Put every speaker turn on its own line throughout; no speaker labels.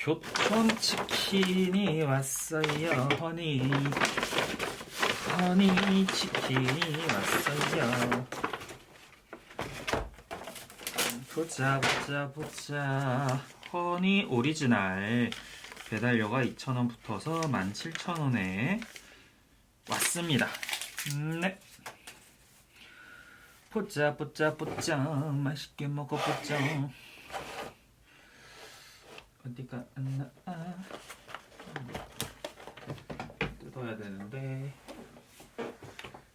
교촌치킨이 왔어요 허니. 허니 치킨이 왔어요. 보자 보자 보자. 허니 오리지널. 배달료가 2,000원 붙어서 17,000원에 왔습니다. 음, 네. 보자 보자 보자. 맛있게 먹어보자 어디가 안 나아. 뜯어야 되는데.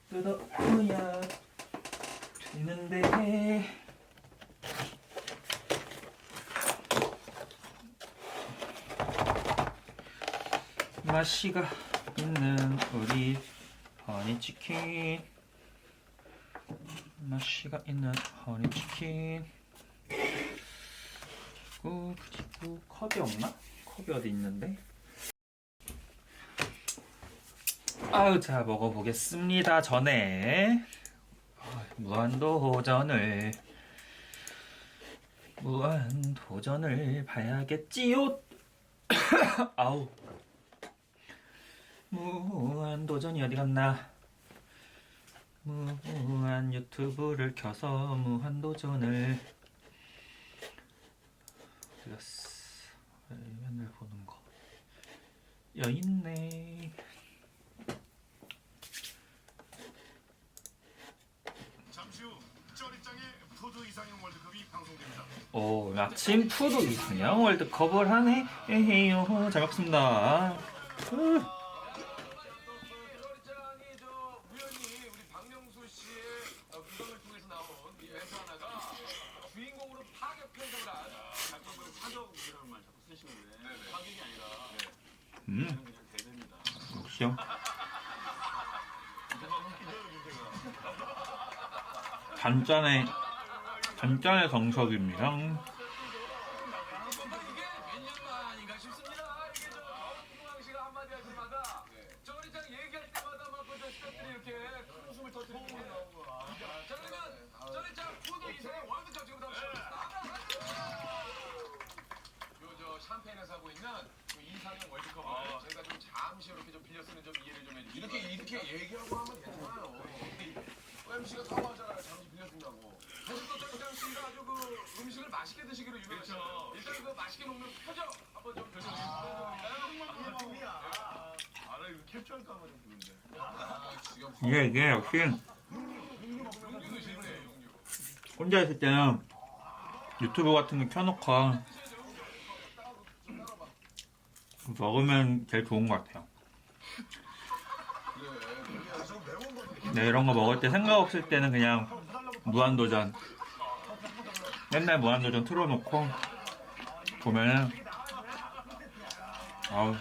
뜯어야 되는데. 맛이가 있는 우리 허니치킨. 맛이가 있는 허니치킨. 그리고 그리고 컵이 없나? 컵이 어디 있는데? 아우 자 먹어보겠습니다 전에. 무한도전을. 무한도전을 봐야겠지요. 아우. 무한도전이 어디 갔나? 무한 유튜브를 켜서 무한도전을 어디갔어 맨날 보는 거. 여 있네.
잠시 후 쩌리짱의 푸드 이상형 월드컵이 방송됩니다.
오 마침 푸드 이상형 월드컵을 하네. 에헤요. 잘 먹습니다. 으.
짱이 저 우연히 우리 박명수 씨의 어, 구성을 통해서 나온 이 멘트 하나가 주인공으로 파격 편성을 한
잠깐만 파격이라는 말 자꾸 쓰시는데 파격이 아니라
음
그냥 대대입니다.
역시요 단짠의 단짠의 정석입니다
이게 몇 년 만인가 싶습니다. 이게 저 김광 씨가 한마디 할 때마다 쩌리 짱 얘기할 때마다 막그 스태프들이 이렇게 큰 웃음을 터뜨리고 자 그러면 쩌리 짱 푸드 이 샴페인에서 하고 있는 그 이상형 월드컵을 저희가 좀 잠시 이렇게 좀 빌려 쓰는 좀 이해를 좀 해주세요. 이렇게 이렇게 얘기하고 하면 괜찮아요. MC가 그 먹는 표정 한번 좀 표정 좀
알아 이거 캡처할까 봐 좀.
이게 이게 역시. 혼자 있을 때는 유튜브 같은 거 켜놓고 먹으면 제일 좋은 것 같아요. 네, 이런 거 먹을 때 생각 없을 때는 그냥 무한도전. 맨날 무한도전 틀어놓고 보면은, 아우,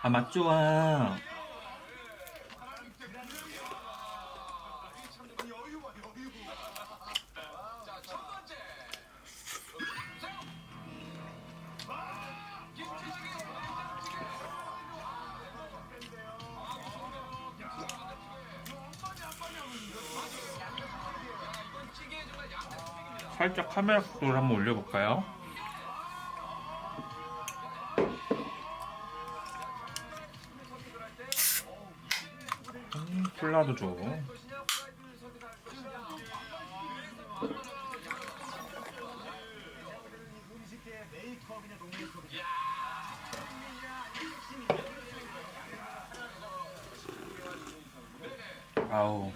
아, 맛 좋아.
자, 첫 번째. 김치찌개, 된장찌개. 이건 찌개 정말 양대 토핑입니다.
살짝 카메라 속도를 한번 올려볼까요? 콜라도 줘. 아우.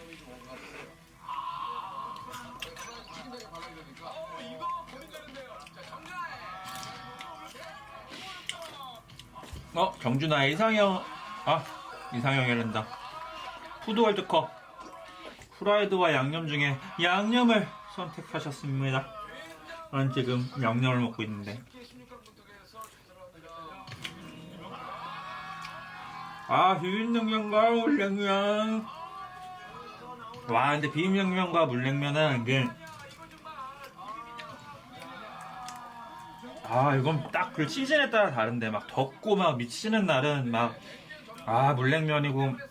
어, 정준하의
이상형. 아, 이상형이란다. 푸드 월드컵. 후라이드와 양념 중에 양념을 선택하셨습니다. 저는 지금 양념을 먹고 있는데.
16강 분석에서 들어갑니다.
아, 비빔냉면과 물냉면. 와, 근데 비빔냉면과 물냉면은 이게. 아, 이건 딱 그 시즌에 따라 다른데, 막 덥고 막 미치는 날은 막, 아, 물냉면이고,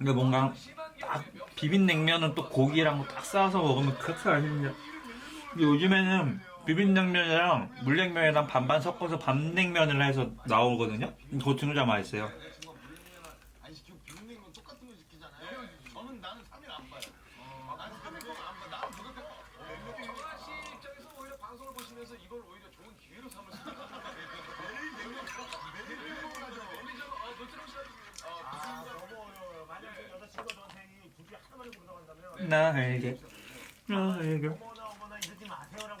이게 뭔가 딱 비빔냉면은 또 고기랑 딱 싸서 먹으면 그렇게 맛있는데. 근데 요즘에는 비빔냉면이랑 물냉면이랑 반반 섞어서 밤냉면을 해서 나오거든요. 그거 진짜 맛있어요.
안 시키고 비빔냉면 똑같은 거 시키잖아요. 저는 나는 3일 안 봐요. 나는 3일 동안 안 봐. 나는 그렇게
정아 씨 입장에서 오히려 방송을 보시면서 이걸 오히려 좋은 기회로 삼을 수 있어요. 매일 냉면 매일 냉면 가죠. 매니저 어 노트랑 씨랑
아 너무 어려워요. 만약에 여자친구가 저한테 굳이 하나만 물어본다면
나에게 나에게
같아요.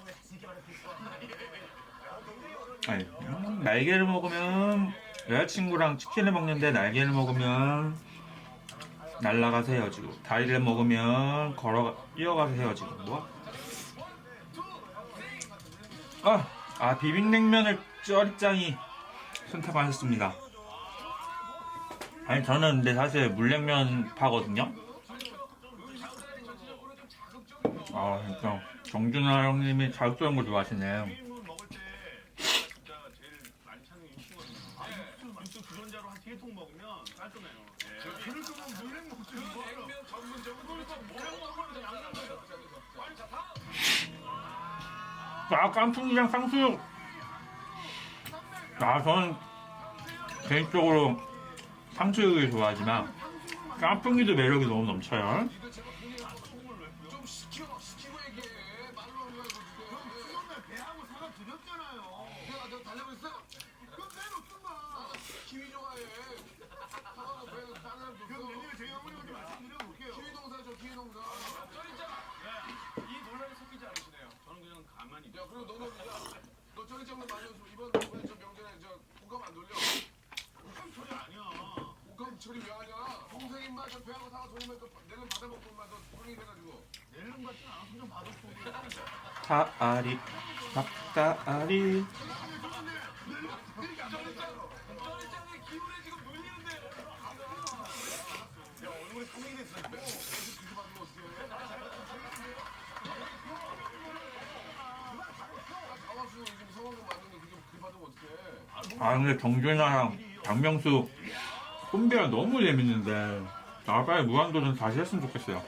아니 음, 날개를 먹으면 여자친구랑 치킨을 먹는데 날개를 먹으면 날라가서 헤어지고 다리를 먹으면 걸어 뛰어가서 헤어지고 뭐? 아, 아 비빔냉면을 쩌리짱이 선택하셨습니다. 아니 저는 근데 사실 물냉면 파거든요. 아 진짜 정준하 형님이 자극적인 거 좋아하시네.
비빔냉면 먹을 때 진짜 제일 많이 찾는 게 육수거든요. 아. 자
다음
아아 저는 개인적으로 탕수육을 좋아하지만 깐풍기도 매력이 너무 넘쳐요
너 쩌리짱도 많이 해줘. 이번 이번에 저 명절에 저 국감 안 돌려.
소리 아니야.
국감 처리 왜 하냐? 동생 인마 저 배하고 사과 돌리면 또 내년 받아먹고 인마 너 돈이 돼가지고.
내는 같진 않아. 좀 받았고.
다아리
눌리는데.
야 얼굴에 상이 됐어.
아 근데 정준하랑 박명수 콤비가 너무 재밌는데 아 빨리 무한도전 다시 했으면 좋겠어요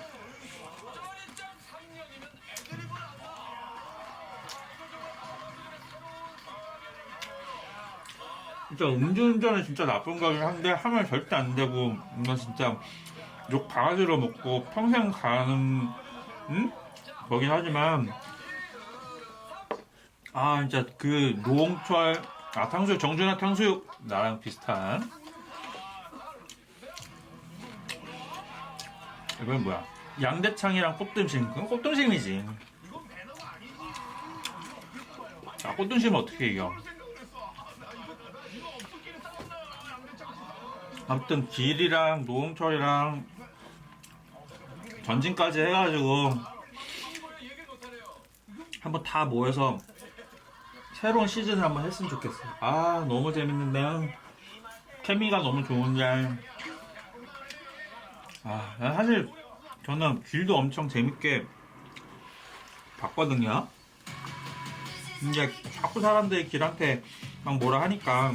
진짜 음주운전은 진짜 나쁜 거긴 한데 하면 절대 안 되고 이건 진짜 욕 바가지로 먹고 평생 가는 응? 거긴 하지만 아 진짜 그 노홍철 아 탕수육 정준하 탕수육. 나랑 비슷한. 이건 뭐야? 양대창이랑 꽃등심. 그건 꽃등심이지. 아 꽃등심은 어떻게 이겨? 아무튼 길이랑 노홍철이랑 전진까지 해가지고 한번 다 모여서 새로운 시즌을 한번 했으면 좋겠어. 아 너무 재밌는데 케미가 너무 좋은데 아 사실 저는 길도 엄청 재밌게 봤거든요. 근데 자꾸 사람들이 길한테 막 뭐라 하니까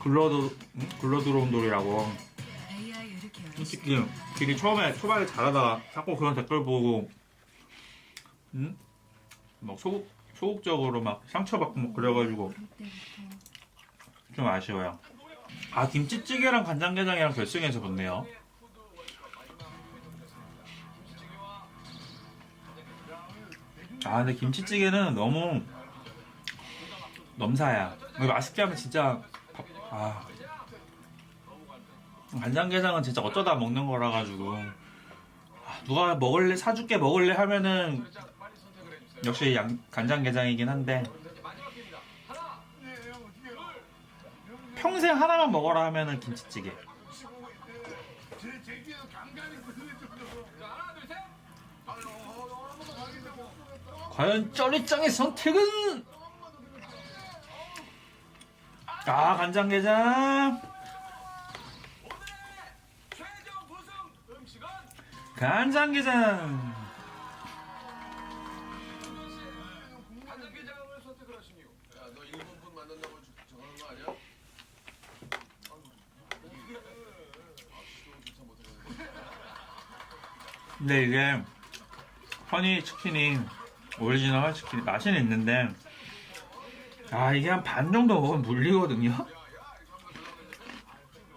굴러도 응? 굴러 들어온 돌이라고 솔직히 길이 처음에 초반에 잘하다가 자꾸 그런 댓글 보고 응? 막 소극 소극적으로 막 상처받고 막 그래가지고 좀 아쉬워요. 아 김치찌개랑 간장게장이랑 결승에서 봤네요. 아 근데 김치찌개는 너무 넘사야. 맛있게 하면 진짜 밥- 아 간장게장은 진짜 어쩌다 먹는 거라 가지고 아, 누가 먹을래 사줄게 먹을래 하면은 역시 양, 간장게장이긴 한데 평생 하나만 먹어라 하면은 김치찌개. 과연 쩌리짱의 선택은? 아 간장게장. 간장게장 근데 이게 허니 치킨이 오리지널 치킨 맛은 있는데 아 이게 한 반 정도 먹으면 물리거든요.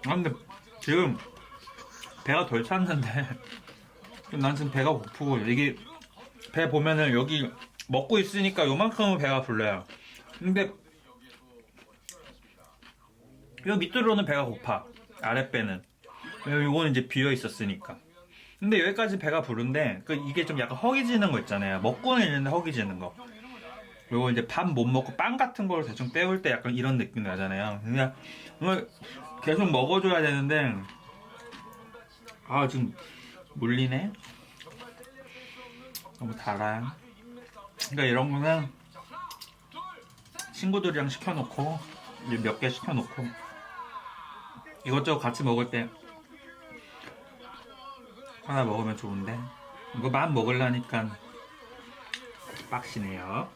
아 근데 지금 배가 덜 찼는데 난 지금 배가 고프고 이게 배 보면은 여기 먹고 있으니까 요만큼은 배가 불러요. 근데 요 밑으로는 배가 고파. 아랫배는. 요거는 이제 비어 있었으니까. 근데 여기까지 배가 부른데 그 이게 좀 약간 허기지는 거 있잖아요. 먹고는 있는데 허기지는 거. 요거 이제 밥 못 먹고 빵 같은 걸 대충 때울 때 약간 이런 느낌 나잖아요. 그냥 이걸 계속 먹어줘야 되는데 아 지금 물리네. 너무 달아. 그러니까 이런 거는 친구들이랑 시켜놓고 몇 개 시켜놓고 이것저것 같이 먹을 때 하나 먹으면 좋은데 이거만 먹으려니까 빡시네요.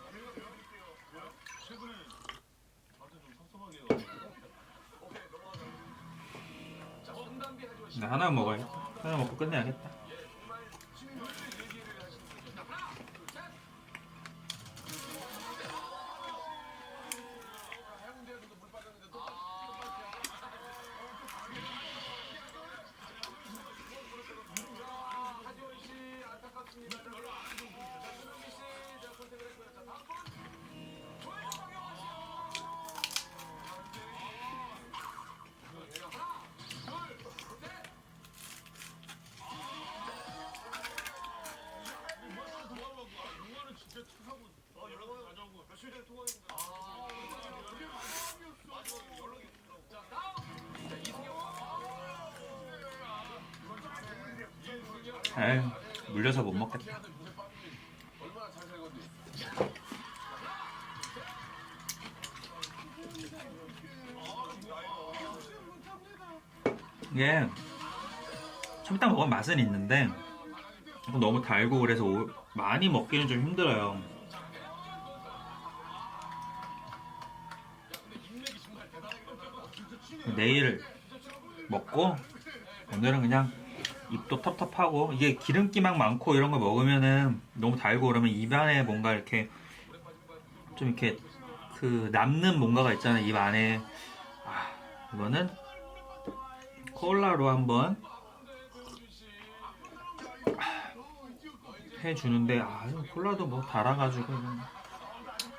나 하나 먹어야겠다. 하나 먹고 끝내야겠다. 에휴, 물려서 못 먹겠다. 이게 좀 이따 먹으면 맛은 있는데 너무 달고 그래서 오- 많이 먹기는 좀 힘들어요. 내일 먹고 오늘은 그냥 입도 텁텁하고 이게 기름기만 많고 이런 거 먹으면은 너무 달고 그러면 입안에 뭔가 이렇게 좀 이렇게 그 남는 뭔가가 있잖아요 입 안에. 아 이거는 콜라로 한번 해주는데 아 콜라도 뭐 달아가지고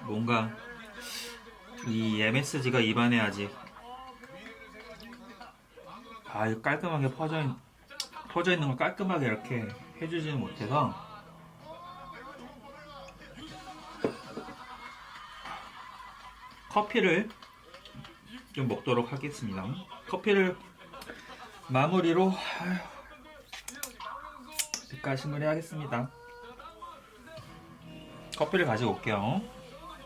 뭔가 이 MSG가 입안에 아직 아 이거 깔끔하게 퍼져 있, 퍼져 있는 걸 깔끔하게 이렇게 해주지는 못해서 커피를 좀 먹도록 하겠습니다. 커피를 마무리로 아휴, 뒷가심을 해야겠습니다. 커피를 가지고 올게요.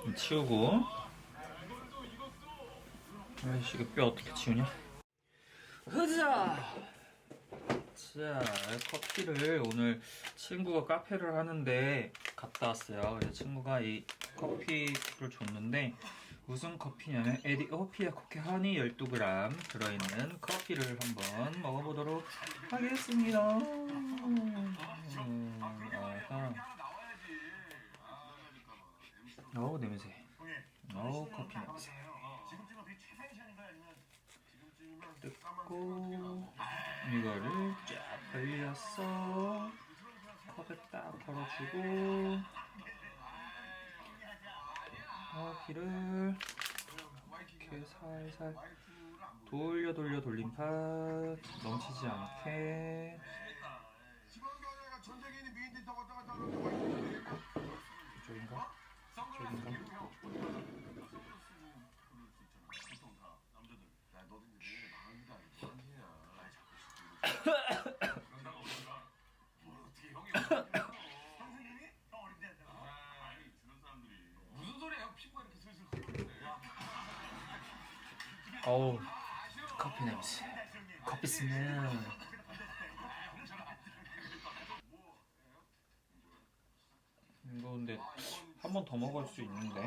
좀 치우고. 아이씨, 이거 뼈 어떻게 치우냐? 흐자! 자, 커피를 오늘 친구가 카페를 하는데 갔다 왔어요. 그래서 친구가 이 커피를 줬는데 무슨 커피냐면 에디오피아 코케 허니 12g 들어있는 커피를 한번 먹어보도록 하겠습니다. 음. 어우 냄새. 어우 커피 냄새. 뜯고 이거를 쫙 벌려서 컵에 딱 걸어주고 커피를 이렇게 살살 돌려 돌려 돌림판 넘치지 않게 이쪽인가? 이쪽인가?
무슨 소리야? 피부가 이렇게 슬슬 흐르는데.
어우 커피 냄새 커피 스멜 이거 근데 한 번 더 먹을 수 있는데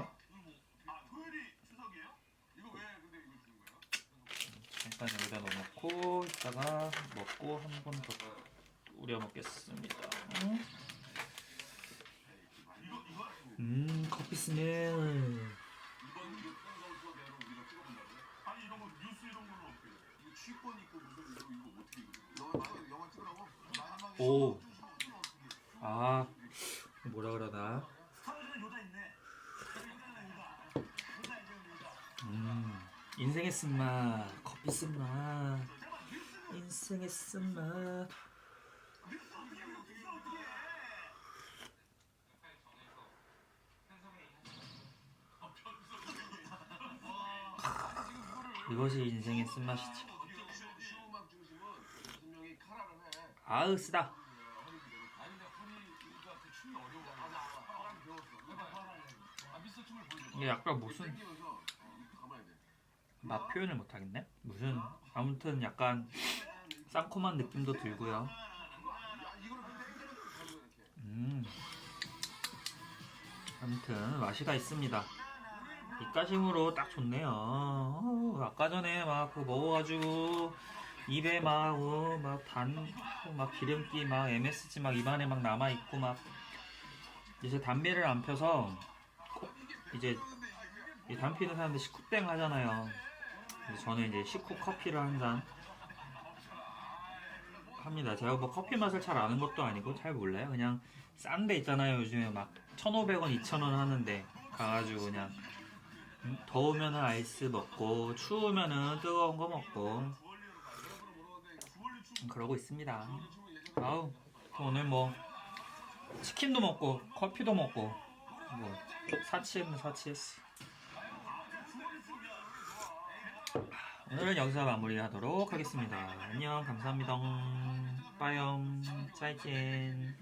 아 토요일이 추석이에요? 이거 왜 근데 이거 주는 거예요?
잠깐 여기다 넣어 이따가 먹고 한 번 더 우려 먹겠습니다 음 커피 스멜 오. 아 뭐라 그러나. 음 인생의 쓴맛 커피 쓴맛 쓴맛 이것이 인생의 쓴맛이지. 아으 쓰다. 이게 약간 무슨. 맛 표현을 못하겠네 무슨 아무튼 약간 쌍콤한 느낌도 들고요. 음 아무튼 맛이 다 있습니다 입가심으로 딱 좋네요 어, 아까 전에 막 그 먹어가지고 입에 막막단막 기름기 막 MSG 막 입안에 막 남아 있고 막 이제 담배를 안 펴서 코- 이제 이 담배 피는 사람들 식후땡 하잖아요. 저는 이제 식후 커피를 한 잔 합니다. 제가 뭐 커피 맛을 잘 아는 것도 아니고 잘 몰라요. 그냥 싼 데 있잖아요. 요즘에 막 1,500원, 2,000원 하는데 가가지고 그냥 음, 더우면은 아이스 먹고 추우면은 뜨거운 거 먹고 음, 그러고 있습니다. 아우 오늘 뭐 치킨도 먹고 커피도 먹고 뭐 사치했네 사치했어. 오늘은 여기서 마무리하도록 하겠습니다. 안녕 감사합니다. 빠염 짜이젠